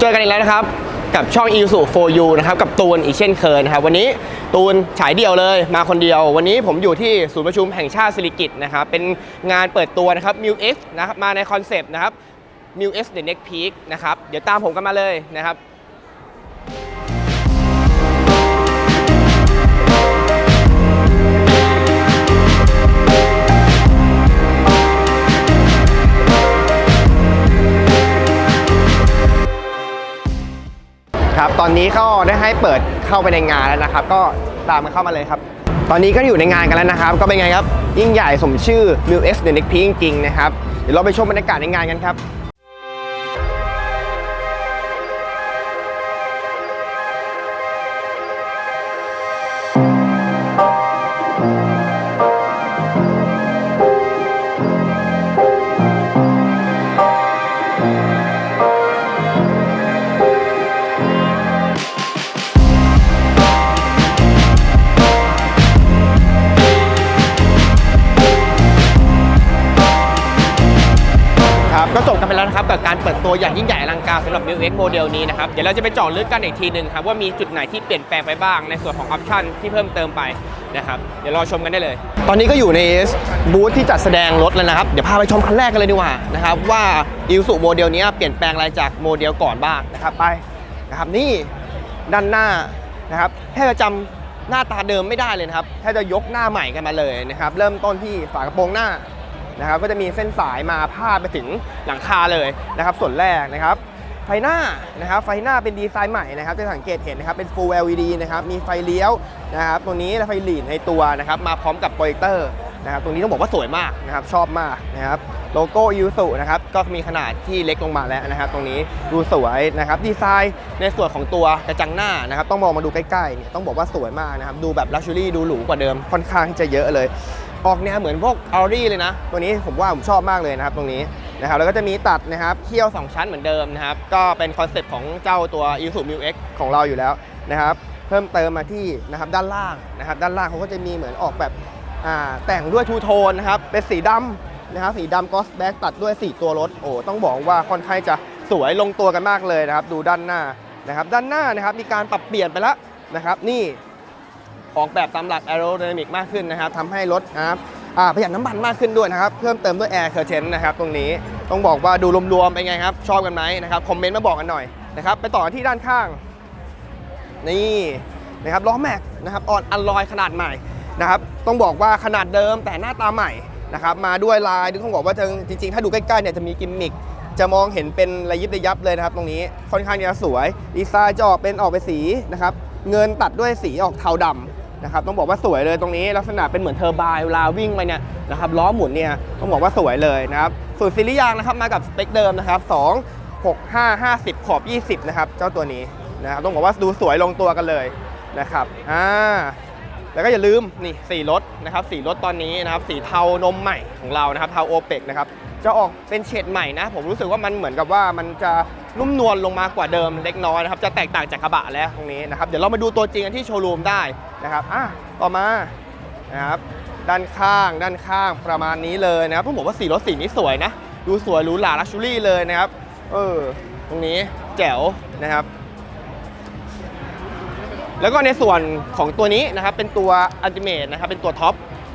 เจอกันอีกแล้วนะครับ กับช่อง i s u 4 u นะครับกับตูนอีกเช่นเคยนะครับ วันนี้ตูนฉายเดี่ยวเลยมาคนเดียว วันนี้ผมอยู่ที่ศูนย์ประชุมแห่งชาติสิริกิตนะครับ เป็นงานเปิดตัวนะครับ m u X นะครับมาในคอนเซปต์นะครับ m u X The Next Peak นะครับ เดี๋ยวตามผมกันมาเลยนะครับ ตอนนี้ก็ได้ให้เปิดเข้าไปในงานแล้วนะครับ ก็ตามมาเข้ามาเลยครับ ตอนนี้ก็อยู่ในงานกันแล้วนะครับ ก็เป็นไงครับ ยิ่งใหญ่สมชื่อ m u X The Next Peak จริงๆนะครับ เดี๋ยวเราไปชมบรรยากาศในงานกันครับ 2019สำหรับ Build X โมเดลนี้นะครับ เดี๋ยวเราจะไปเจาะลึกกันอีกทีหนึ่งครับ ว่ามีจุดไหนที่เปลี่ยนแปลงไปบ้างในส่วนของออปชันที่เพิ่มเติมไปนะครับ เดี๋ยวรอชมกันได้เลย ตอนนี้ก็อยู่ในบูธที่จัดแสดงรถแล้วนะครับ เดี๋ยวพาไปชมครั้งแรกกันเลยดีกว่านะครับว่าอิวสุโมเดลนี้เปลี่ยนแปลงอะไรจากโมเดลก่อนบ้างนะครับไปนะครับนี่ด้านหน้านะครับแทบจะจำหน้าตาเดิมไม่ได้เลยนะครับแทบจะยกหน้าใหม่กันมาเลยนะครับเริ่มต้นที่ฝากระโปรงหน้านะครับก็จะมีเส้นสายมาพาดไปถึงหลังคาเลยนะครับ ส่วนแรกนะครับ ไฟหน้านะครับไฟหน้าเป็นดีไซน์ใหม่นะครับจะสังเกตเห็นนะครับเป็น Full LED นะครับมีไฟเลี้ยวนะครับตรงนี้และไฟหลีดในตัวนะครับมาพร้อมกับโปรเจคเตอร์นะครับตรงนี้ต้องบอกว่าสวยมากนะครับชอบมากนะครับโลโก้ยูสุนะครับก็มีขนาดที่เล็กลงมาแล้วนะครับ ตรงนี้ดูสวยนะครับดีไซน์ในส่วนของตัวกระจังหน้านะครับต้องมองมาดูใกล้ๆเนี่ยต้องบอกว่าสวยมากนะครับดูแบบลักชัวรี่ดูหรูกว่าเดิมค่อนข้างที่จะเยอะเลย ออกแนวเหมือนพวกออรี่เลยนะ ตัวนี้ผมว่าผมชอบมากเลยนะครับตรงนี้ นะครับแล้วก็จะมีตัดนะครับเขี้ยว 2 ชั้นเหมือนเดิมนะครับก็เป็นคอนเซ็ปต์ของเจ้าตัว i s u m u X ของเราอยู่แล้วนะครับเพิ่มเติมมาที่นะครับด้านล่างนะครับด้านล่างเขาก็จะมีเหมือนออกแบบอ่าแต่งด้วยทูโทนนะครับเป็นสีดำนะครับสีดำกอสแบ็กตัดด้วย 4 ตัวรถโอ้ต้องบอกว่าค่อนข้างจะสวยลงตัวกันมากเลยนะครับ ดูด้านหน้านะครับด้านหน้านะครับมีการปรับเปลี่ยนไปแล้วนะครับนี่ออกแบบตามหลัก aerodynamic มากขึ้นนะครับทำให้รถนะครับ ประหยัดน้ำมันมากขึ้นด้วยนะครับ เพิ่มเติมด้วย air curtain นนะครับตรงนี้ต้องบอกว่าดูรวมๆเป็นไงครับ ชอบกันไหมนะครับคอมเมนต์มาบอกกันหน่อยนะครับไปต่อที่ด้านข้าง นี่นะครับล้อแม็กนะครับออนอัลลอยขนาดใหม่นะครับต้องบอกว่าขนาดเดิมแต่หน้าตาใหม่นะครับมาด้วยลายต้องบอกว่าจริงๆ ถ้าดูใกล้ๆเนี่ยจะมีกิมมิคจะมองเห็นเป็นระยิบระยับเลยนะครับ ตรงนี้ค่อนข้างจะสวยดีไซน์จะออกเป็นออกไปนสีนะครับเงินตัดด้วยสีออกเทาดำ นะครับต้องบอกว่าสวยเลยตรงนี้ลักษณะเป็นเหมือนเทอร์ไบน์เวลาวิ่งไปเนี่ยนะครับล้อหมุนเนี่ยต้องบอกว่าสวยเลยนะครับส่วนซีรีส์ยางนะครับมากับสเปคเดิมนะครับ2 6 5 50 ขอบ 20 นะครับเจ้าตัวนี้นะครับต้องบอกว่าดูสวยลงตัวกันเลยนะครับอ่าแล้วก็อย่าลืมนี่สีรถนะครับสีรถตอนนี้นะครับสีเทานมใหม่ของเรานะครับเทาโอเปกนะครับ จะออกเป็นเฉดใหม่นะ ผมรู้สึกว่ามันเหมือนกับว่ามันจะนุ่มนวลลงมากว่าเดิมเล็กน้อยนะครับ จะแตกต่างจากกระบะแล้วตรงนี้นะครับ เดี๋ยวเรามาดูตัวจริงกันที่โชว์รูมได้นะครับอะต่อมานะครับด้านข้างด้านข้างประมาณนี้เลยนะครับต้องบอกว่าสีรถสีนี้สวยนะ ดูสวยหรูหราลักชูรี่เลยนะครับ เออ ตรงนี้แจ๋วนะครับ แล้วก็ในส่วนของตัวนี้นะครับเป็นตัว Ultimate นะครับเป็นตัวท็อป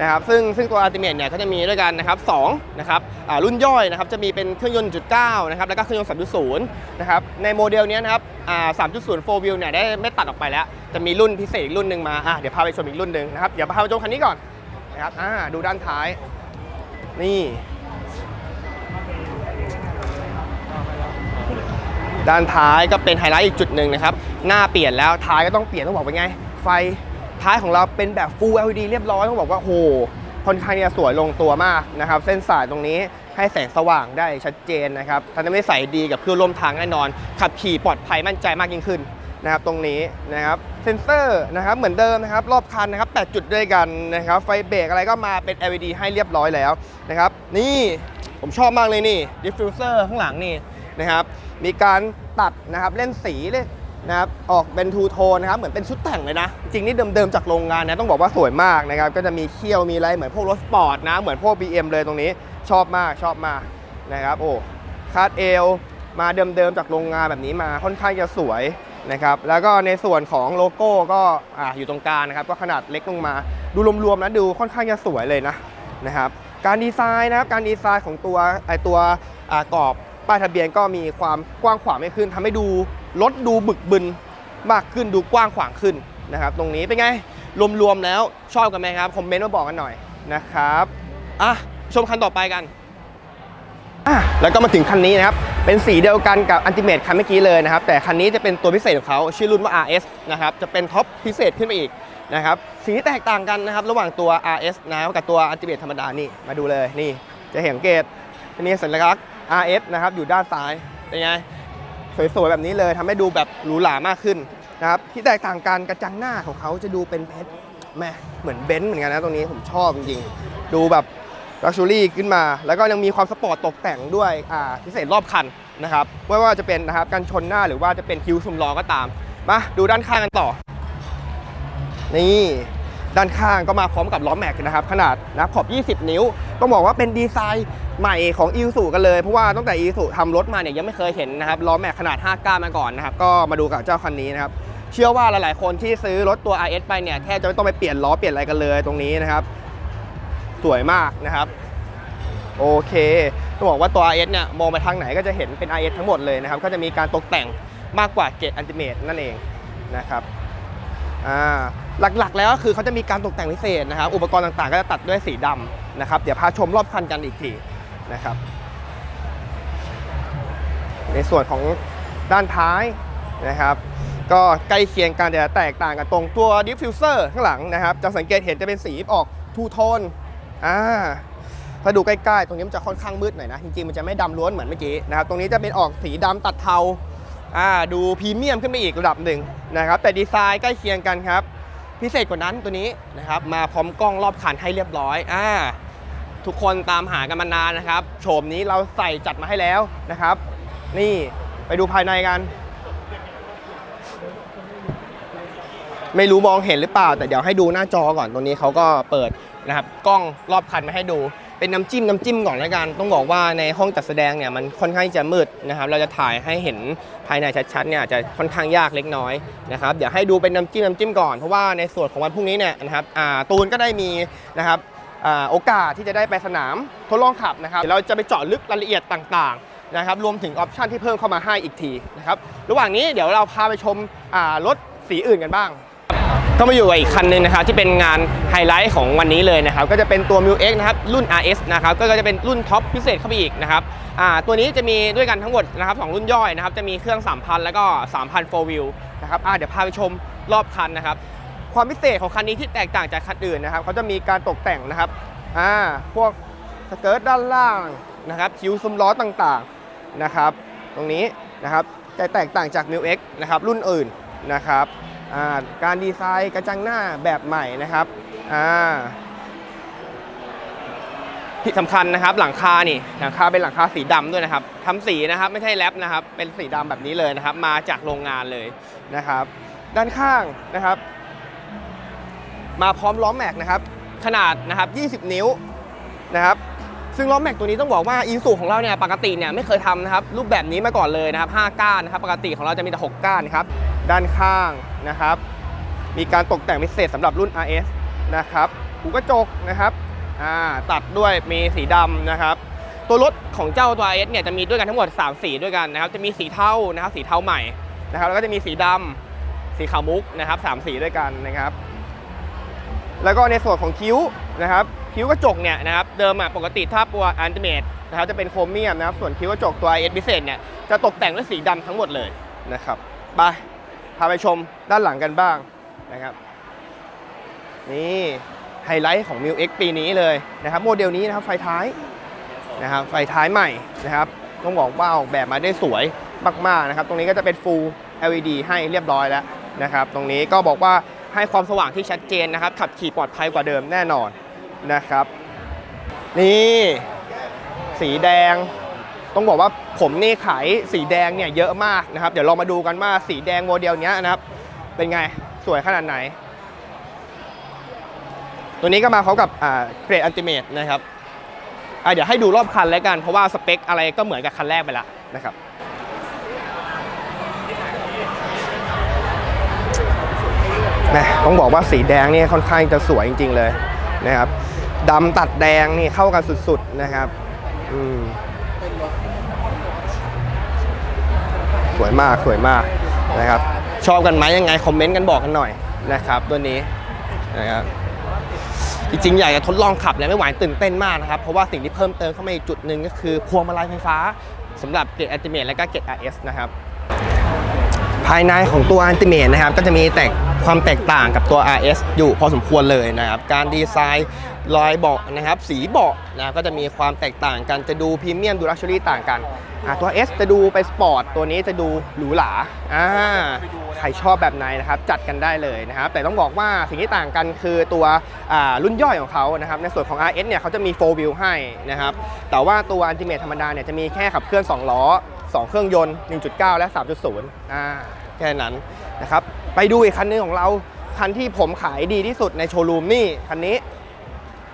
นะครับซึ่งซึ่งตัว Ultimate เนี่ยก็จะมีด้วยกันนะครับ2นะครับรุ่นย่อยนะครับจะมีเป็นเครื่องยนต์1.9นะครับแล้วก็เครื่องยนต์3.0นะครับในโมเดลนี้นะครับอ่า3.0 4 wheel เนี่ยได้ไม่ตัดออกไปแล้ว จะมีรุ่นพิเศษอีกรุ่นหนึ่งมาอะเดี๋ยวพาไปชมอีกรุ่นหนึ่งนะครับเดี๋ยวพาไปชมคันนี้ก่อนนะครับอ่าดูด้านท้าย นี่ ด้านท้ายก็เป็นไฮไลท์อีกจุดหนึ่งนะครับหน้าเปลี่ยนแล้วท้ายก็ต้องเปลี่ยนต้องบอกว่าไง ไฟ ท้ายของเราเป็นแบบ Full LED เรียบร้อยต้องบอกว่าโหค่อนข้างจะสวยลงตัวมากนะครับ เส้นสายตรงนี้ให้แสงสว่างได้ชัดเจนนะครับทันไม่ใส่ดีกับเพื่อนร่วมทางแน่นอน ขับขี่ปลอดภัยมั่นใจมากยิ่งขึ้นนะครับตรงนี้นะครับเซนเซอร์นะครับเหมือนเดิมนะครับรอบคันนะครับ 8 จุดด้วยกันนะครับไฟเบรกอะไรก็มาเป็น LED ให้เรียบร้อยแล้วนะครับนี่ผมชอบมากเลยนี่ดิฟฟิวเซอร์ข้างหลังนี่นะครับมีการตัดนะครับเล่นสีเลย นะครับออกเป็นทูโทนนะครับเหมือนเป็นชุดแต่งเลยนะ จริงนี่เดิมๆจากโรงงานนะต้องบอกว่าสวยมากนะครับก็จะมีเขี้ยวมีอะไรเหมือนพวกรถสปอร์ตนะเหมือนพวก BM เลยตรงนี้ชอบมากชอบมากนะครับโอ้คาดเอลมาเดิมๆจากโรงงานแบบนี้มาค่อนข้างจะสวยนะครับแล้วก็ในส่วนของโลโก้ก็อ่าอยู่ตรงกลางนะครับก็ขนาดเล็กลงมา ดูรวมๆนะดูค่อนข้างจะสวยเลยนะนะครับการดีไซน์นะครับการดีไซน์ของตัวไอตัวกรอบ ป้ายทะเบียนก็มีความกว้างขวางมากขึ้นทำให้ดูรถดูบึกบึนมากขึ้นดูกว้างขวางขึ้นนะครับ ตรงนี้เป็นไงรวมๆแล้วชอบกันไหมครับคอมเมนต์มาบอกกันหน่อยนะครับอะชมคันต่อไปกันอะแล้วก็มาถึงคันนี้นะครับ เป็นสีเดียวกันกับอันติเม e คันเมื่อกี้เลยนะครับ แต่คันนี้จะเป็นตัวพิเศษของเขาชื่อรุ่นว่า RS นะครับจะเป็นท็อปพิเศษขึ้นไปอีกนะครับสีแตกต่างกันนะครับ ระหว่างตัว RS นะครับกับตัวอันติเม e ธรรมดานี่มาดูเลยนี่จะเห็นเกตอันนี้สัญลักษณ์ RS นะครับอยู่ด้านซ้ายเป็นไงสวยๆแบบนี้เลยทำให้ดูแบบหรูหรามากขึ้นนะครับที่แตกต่างกันกระจังหน้าของเขาจะดูเป็นเพชรแม่เหมือนเบนซ์เหมือนกันนะตรงนี้ผมชอบจริงๆ ดูแบบลักชูรี่ขึ้นมา แล้วก็ยังมีความสปอร์ตตกแต่งด้วยอ่าพิเศษรอบคันนะครับไม่ว่าจะเป็นนะครับการชนหน้าหรือว่าจะเป็นคิ้วซุมล้อก็ตามมาดูด้านข้างกันต่อ นี่ ด้านข้างก็มาพร้อมกับล้อแม็กนะครับขนาดนะขอบ 20 นิ้ว ต้องบอกว่าเป็นดีไซน์ใหม่ของอีซูกันเลย เพราะว่าตั้งแต่อีซูทำรถมาเนี่ยยังไม่เคยเห็นนะครับล้อแม็กขนาด5ก้ามาก่อนนะครับก็มาดูกับเจ้าคันนี้นะครับเชื่อว่าหลาย ๆ คนที่ซื้อรถตัว RS ไปเนี่ยแทบจะไม่ต้องไปเปลี่ยนล้อเปลี่ยนอะไรกันเลยตรงนี้นะครับ สวยมากนะครับ โอเคต้องบอกว่าตัว RS เนี่ยมองไปทางไหนก็จะเห็นเป็น RS ทั้งหมดเลยนะครับ ก็จะมีการตกแต่งมากกว่าเกตอันติเมตนั่นเองนะครับ หลักๆ แล้วก็คือเขาจะมีการตกแต่งพิเศษนะครับ อุปกรณ์ต่างๆ ก็จะตัดด้วยสีดำนะครับ เดี๋ยวพาชมรอบคันกันอีกทีนะครับ ในส่วนของด้านท้ายนะครับ ก็ใกล้เคียงกันแต่แตกต่างกันตรงตัวดิฟฟิวเซอร์ข้างหลังนะครับ จะสังเกตเห็นจะเป็นสีออกทูโทนอ่าถ้าดูใกล้ๆ ตรงนี้มันจะค่อนข้างมืดหน่อยนะ จริงๆ มันจะไม่ดำล้วนเหมือนเมื่อกี้นะครับ ตรงนี้จะเป็นออกสีดำตัดเทา อ่าดูพรีเมียมขึ้นไปอีกระดับหนึ่งนะครับแต่ดีไซน์ใกล้เคียงกันครับ พิเศษกว่านั้นตัวนี้นะครับมาพร้อมกล้องรอบคันให้เรียบร้อยอ่าทุกคนตามหากันมานานนะครับโฉมนี้เราใส่จัดมาให้แล้วนะครับ นี่ไปดูภายในกัน ไม่รู้มองเห็นหรือเปล่า แต่เดี๋ยวให้ดูหน้าจอก่อนตรงนี้เขาก็เปิดนะครับกล้องรอบคันมาให้ดู เป็นน้ำจิ้มน้ำจิ้มก่อนล้วกัน ต้องบอกว่าในห้องจัดแสดงเนี่ยมันค่อนข้างจะมืดนะครับ เราจะถ่ายให้เห็นภายในชัดๆเนี่ยอาจจะค่อนข้างยากเล็กน้อยนะครับเดี๋ยวให้ดูเป็นน้ำจิ้มน้ำจิ้มก่อนเพราะว่าในส่วนของวันพรุ่งนี้เนี่ยนะครับอ่าตูนก็ได้มีนะครับอ่าโอกาสที่จะได้ไปสนามทดลองขับนะครับเดี๋ยวเราจะไปเจาะลึกรายละเอียดต่างๆนะครับรวมถึงออปชันที่เพิ่มเข้ามาให้อีกทีนะครับระหว่างนี้เดี๋ยวเราพาไปชมอ่ารถสีอื่นกันบ้าง ก็มาอยู่กับอีกคันหนึงนะครับที่เป็นงานไฮไลท์ของวันนี้เลยนะครับก็จะเป็นตัว m i l X นะครับรุ่น RS นะครับก็จะเป็นรุ่นท็อปพิเศษเข้าไปอีกนะครับอ่าตัวนี้จะมีด้วยกันทั้งหมดนะครับสองรุ่นย่อยนะครับจะมีเครื่อง 3,000 แล้วก็ 3,000 4 wheel นะครับอ่าเดี๋ยวพาไปชมรอบคันนะครับความพิเศษของคันนี้ที่แตกต่างจากคันอื่นนะครับเขาจะมีการตกแต่งนะครับอ่าพวกสเกิร์ตด้านล่างนะครับคิ้วซุ้มล้อต่างๆนะครับ ตรงนี้นะครับจะแตกต่างจาก m i l X นะครับรุ่นอื่นนะครับ การดีไซน์กระจังหน้าแบบใหม่นะครับที่สำคัญนะครับหลังคานี่หลังคาเป็นหลังคาสีดำด้วยนะครับทำสีนะครับไม่ใช่แรปนะครับ เป็นสีดำแบบนี้เลยนะครับ มาจากโรงงานเลยนะครับ ด้านข้างนะครับ มาพร้อมล้อแม็กนะครับ ขนาดนะครับ 20 นิ้วนะครับ ซึ่งล้อแม็กตัวนี้ต้องบอกว่าอีซูของเราเนี่ยปกติเนี่ยไม่เคยทำนะครับรูปแบบนี้มาก่อนเลยนะครับ5ก้านนะครับปกติของเราจะมีแต่6ก้านครับด้านข้างนะครับ มีการตกแต่งพิเศษสำหรับรุ่น RS นะครับหูกระจกนะครับตัดด้วยมีสีดำนะครับ ตัวรถของเจ้าตัว RS เนี่ยจะมีด้วยกันทั้งหมด 3 สีด้วยกันนะครับจะมีสีเทานะครับสีเทาใหม่นะครับแล้วก็จะมีสีดำสีขาวมุกนะครับสามสีด้วยกันนะครับ แล้วก็ในส่วนของคิ้วนะครับคิ้วกระจกเนี่ยนะครับเดิมอะปกติถ้าตัวอันติเมตนะครับจะเป็นโครเมียมนะครับส่วนคิ้วกระจกตัวเอสพิเศษเนี่ยจะตกแต่งด้วยสีดำทั้งหมดเลยนะครับไปพาไปชมด้านหลังกันบ้างนะครับนี่ไฮไลท์ของ m ิว x ปีนี้เลยนะครับโมเดลนี้นะครับไฟท้ายนะครับไฟท้ายใหม่นะครับต้องบอกว่าออกแบบมาได้สวยมากๆนะครับตรงนี้ก็จะเป็น Full LED ให้เรียบร้อยแล้วนะครับตรงนี้ก็บอกว่า ให้ความสว่างที่ชัดเจนนะครับ ขับขี่ปลอดภัยกว่าเดิมแน่นอนนะครับ นี่ สีแดง ต้องบอกว่าผมนี่ขายสีแดงเนี่ยเยอะมากนะครับ เดี๋ยวเรามาดูกันว่าสีแดงโมเดลนี้นะครับ เป็นไงสวยขนาดไหน ตัวนี้ก็มาพร้อมกับเกรดอันติเมตนะครับเดี๋ยวให้ดูรอบคันแล้วกันเพราะว่าสเปคอะไรก็เหมือนกับคันแรกไปแล้วนะครับ ต้องบอกว่าสีแดงนี่ค่อนข้างจะสวยจริง ๆ เลยนะครับดำตัดแดงนี่เข้ากันสุดๆนะครับอืมสวยมากสวยมากนะครับ ชอบกันไหมยังไงคอมเมนต์กันบอกกันหน่อยนะครับ ตัวนี้นะครับจริงๆอยากจะทดลองขับแล้วไม่ไหวตื่นเต้นมากนะครับ เพราะว่าสิ่งที่เพิ่มเติมเข้ามาอีกจุดหนึ่งก็คือพวงมาลัยไฟฟ้าสำหรับเกรดอัลติเมทและก็เกรด RS นะครับ ภายในของตัว Ultimate นะครับ ก็จะมีแตก ความแตกต่างกับตัว RS อยู่พอสมควรเลยนะครับ การดีไซน์รอยเบาะนะครับ สีเบาะนะก็จะมีความแตกต่างกันจะดูพรีเมียมดูลักชัวรี่ต่างกันตัว S จะดูไปสปอร์ตตัวนี้จะดูหรูหราอ่าใครชอบแบบไหนนะครับ จัดกันได้เลยนะครับ แต่ต้องบอกว่าสิ่งที่ต่างกันคือตัวรุ่นย่อยของเขานะครับ ในส่วนของ RS เนี่ยเขาจะมี4 wheel ให้นะครับ แต่ว่าตัว Ultimate ธรรมดาเนี่ยจะมีแค่ขับเคลื่อน 2 ล้อ 2 เครื่องยนต์ 1.9 และ 3.0อ่า แค่นั้นนะครับไปดูอีกคันหนึงของเราคันที่ผมขายดีที่สุดในโชว์รูมนี่คันนี้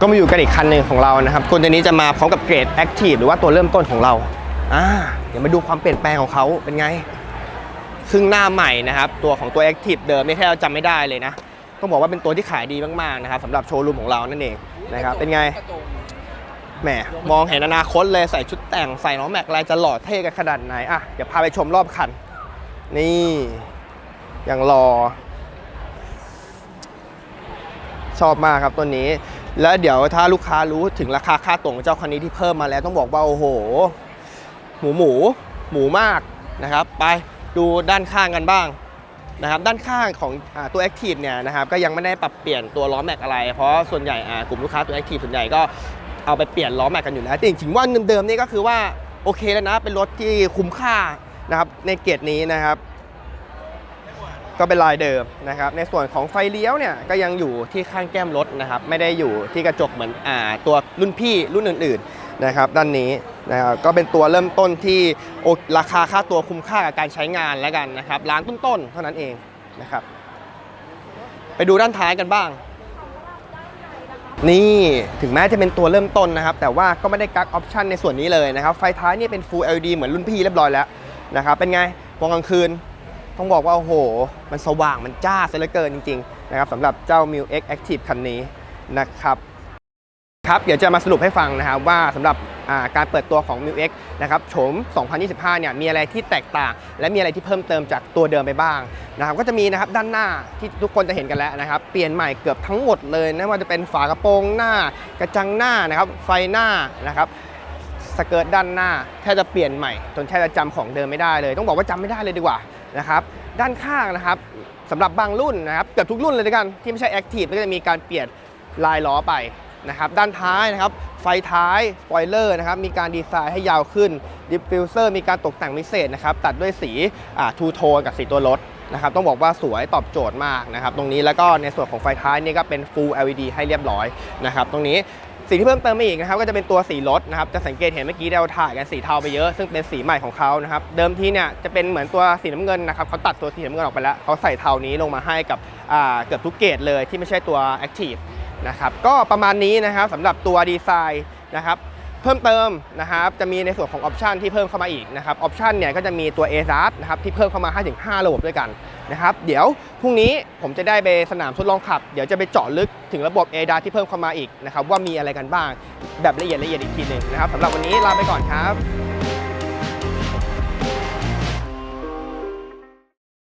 ก็มาอยู่กันอีกคันหนึ่งของเรานะครับคนตัวนี้จะมาพร้อมกับเกรด Active หรือว่าตัวเริ่มต้นของเราอ่าเดี๋ยวมาดูความเปลี่ยนแปลงของเขาเป็นไงซึ่งหน้าใหม่นะครับ ตัวของตัว Active เดิมนี่แค่เราจำไม่ได้เลยนะต้องบอกว่าเป็นตัวที่ขายดีมากๆนะครับสำหรับโชว์รูมของเรานั่นเองนะครับเป็นไงแหมมองเห็นอนาคตเลยใส่ชุดแต่งใส่น้องแม็กอะไรจะหล่อเท่กันขนาดไหนอะเดี๋ยวพาไปชมรอบคัน นี่ อยังรอ ชอบมากครับตัวนี้ แล้วเดี๋ยวถ้าลูกค้ารู้ถึงราคาค่าตั๋วงเจ้าคันนี้ที่เพิ่มมาแล้วต้องบอกว่า โอ้โห หมูหมู หมูมากนะครับ ไปดูด้านข้างกันบ้างนะครับด้านข้างของอตัว Active เนี่ยนะครับก็ยังไม่ได้ปรับเปลี่ยนตัวล้อแม็กอะไร เพราะส่วนใหญ่กลุ่มลูกค้าตัว Active ส่วนใหญ่ก็เอาไปเปลี่ยนล้อแม็กกันอยู่แล้วแต่จริงๆว่าเดิมๆนี่ก็คือว่าโอเคแล้วนะ เป็นรถที่คุ้มค่า นะครับในเกรดนี้นะครับ ก็เป็นลายเดิมนะครับ ในส่วนของไฟเลี้ยวเนี่ยก็ยังอยู่ที่ข้างแก้มรถนะครับ ไม่ได้อยู่ที่กระจกเหมือนอ่าตัวรุ่นพี่รุ่นอื่น ๆนะครับ ด้านนี้นะครับก็เป็นตัวเริ่มต้นที่ราคาค่าตัวคุ้มค่ากับการใช้งานแล้วกันนะครับร้านต้นๆเท่านั้นเองนะครับ ไปดูด้านท้ายกันบ้างนี่ถึงแม้จะเป็นตัวเริ่มต้นนะครับ แต่ว่าก็ไม่ได้กักออปชันในส่วนนี้เลยนะครับ ไฟท้ายนี่เป็น Full LED เหมือนรุ่นพี่เรียบร้อยแล้ว นะครับเป็นไงมองกลางคืน ต้องบอกว่าโอ้โห มันสว่างมันจ้าซะเหลือเกินจริงๆนะครับสำหรับเจ้า m i l X Active คันนี้นะครับครับเดี๋ยวจะมาสรุปให้ฟังนะครับว่าสำหรับาการเปิดตัวของ m i l X นะครับโฉม 2025 เนี่ยมีอะไรที่แตกต่าง และมีอะไรที่เพิ่มเติมจากตัวเดิมไปบ้างนะครับก็จะมีนะครับด้านหน้าที่ทุกคนจะเห็นกันแล้วนะครับเปลี่ยนใหม่เกือบทั้งหมดเลยนะว่าจะเป็นฝากระโปรงหน้ากระจังหน้านะครับไฟหน้านะครับ สเกิร์ตด้านหน้าแทบจะเปลี่ยนใหม่จนแทบจะจำของเดิมไม่ได้เลย ต้องบอกว่าจำไม่ได้เลยดีกว่านะครับด้านข้างนะครับสำหรับบางรุ่นนะครับเกือบทุกรุ่นเลยด้วยกันที่ไม่ใช่แอคทีฟก็จะมีการเปลี่ยนลายล้อไปนะครับด้านท้ายนะครับไฟท้ายสปอยเลอร์นะครับมีการดีไซน์ให้ยาวขึ้นดิฟฟิวเซอร์มีการตกแต่งพิเศษนะครับตัดด้วยสีทูโทนกับสีตัวรถนะครับต้องบอกว่าสวยตอบโจทย์มากนะครับตรงนี้แล้วก็ในส่วนของไฟท้ายนี่ก็เป็น Full LED ให้เรียบร้อยนะครับตรงนี้ สีที่เพิ่มเติมมาอีกนะครับก็จะเป็นตัวสีรถนะครับจะสังเกตเห็นเมื่อกี้เราถ่ายกันสีเทาไปเยอะซึ่งเป็นสีใหม่ของเขานะครับเดิมทีเนี่ยจะเป็นเหมือนตัวสีน้ำเงินนะครับเขาตัดตัวสีน้ำเงินออกไปแล้วเขาใส่เทานี้ลงมาให้กับเกือบทุกเกรดเลยที่ไม่ใช่ตัว Active นะครับก็ประมาณนี้นะครับสำหรับตัวดีไซน์นะครับ เพิ่มเติมนะครับจะมีในส่วนของออปชันที่เพิ่มเข้ามาอีกนะครับออปชันเนี่ยก็จะมีตัว a z a s นะครับที่เพิ่มเข้ามา5ถึง5ระบบด้วยกันนะครับเดี๋ยวพรุ่งนี้ผมจะได้ไปสนามทดลองขับ เดี๋ยวจะไปเจาะลึกถึงระบบ a d a s ที่เพิ่มเข้ามาอีกนะครับว่ามีอะไรกันบ้างแบบละเอียดละเอียดอีกทีหนึ่งนะครับสำหรับวันนี้ลาไปก่อนครับ